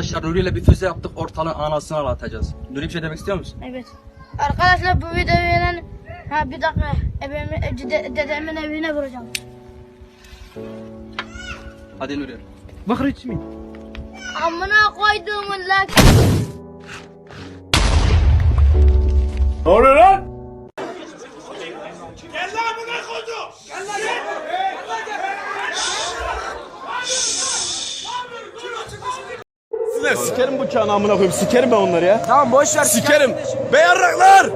Arkadaşlar Nuri ile bir füze yaptık ortalığın anasını ağlatacağız. Nuri bir şey demek istiyor musun? Evet. Arkadaşlar bu videoyu ha bir dakika ebemi, dede, dedemin evine vuracağım. Hadi Nuri. Bak resmi. Amına koyduğumun lan. Ne oluyor lan? Sizler sikerim bu çağını amına koyayım. Sikerim ben onları ya. Tamam boş ver. Sikerim. Beyarraklar!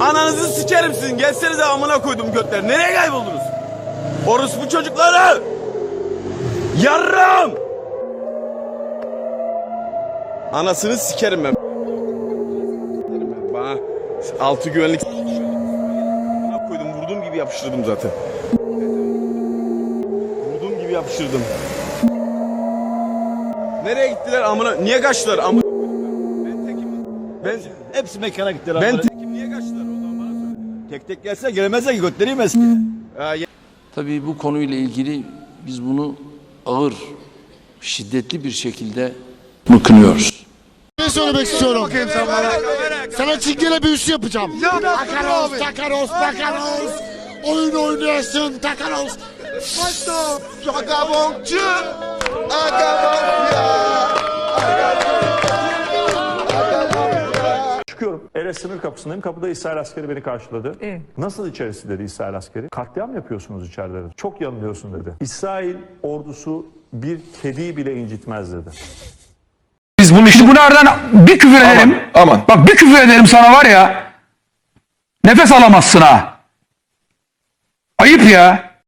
Ananızı sikerim sizin. Gelsenize amına koydum götler. Nereye kayboldunuz? Orospu çocukları! Yarram! Anasını sikerim ben. Bana altı güvenlik koydum. Vurduğum gibi yapıştırdım zaten. Vurduğum gibi yapıştırdım. Nereye gittiler amına? Niye kaçtılar amına? Ben tekim. Ben Hepsi mekana gittiler. ben tekim niye kaçtılar o zaman bana söyle. Tek tek gelse gelemezler ki götleriyim eski. Ya- Tabii bu konuyla ilgili biz bunu ağır, şiddetli bir şekilde mıkınıyoruz. Ne söylemek istiyorum? Sana çingene büyüsü yapacağım. Takaros, takaros, takaros. Oyun oynuyorsun takaros. Maçta. Vagabondcu. Çıkıyorum. Ere sınır kapısındayım. Kapıda İsrail askeri beni karşıladı. Nasıl içerisi dedi İsrail askeri. Katliam yapıyorsunuz içeride dedi. Çok yanılıyorsun dedi. İsrail ordusu bir kediyi bile incitmez dedi. Biz bunu şimdi bunlardan bir küfür ederim. aman. Bak bir küfür ederim sana var ya. Nefes alamazsın ha. Ayıp ya.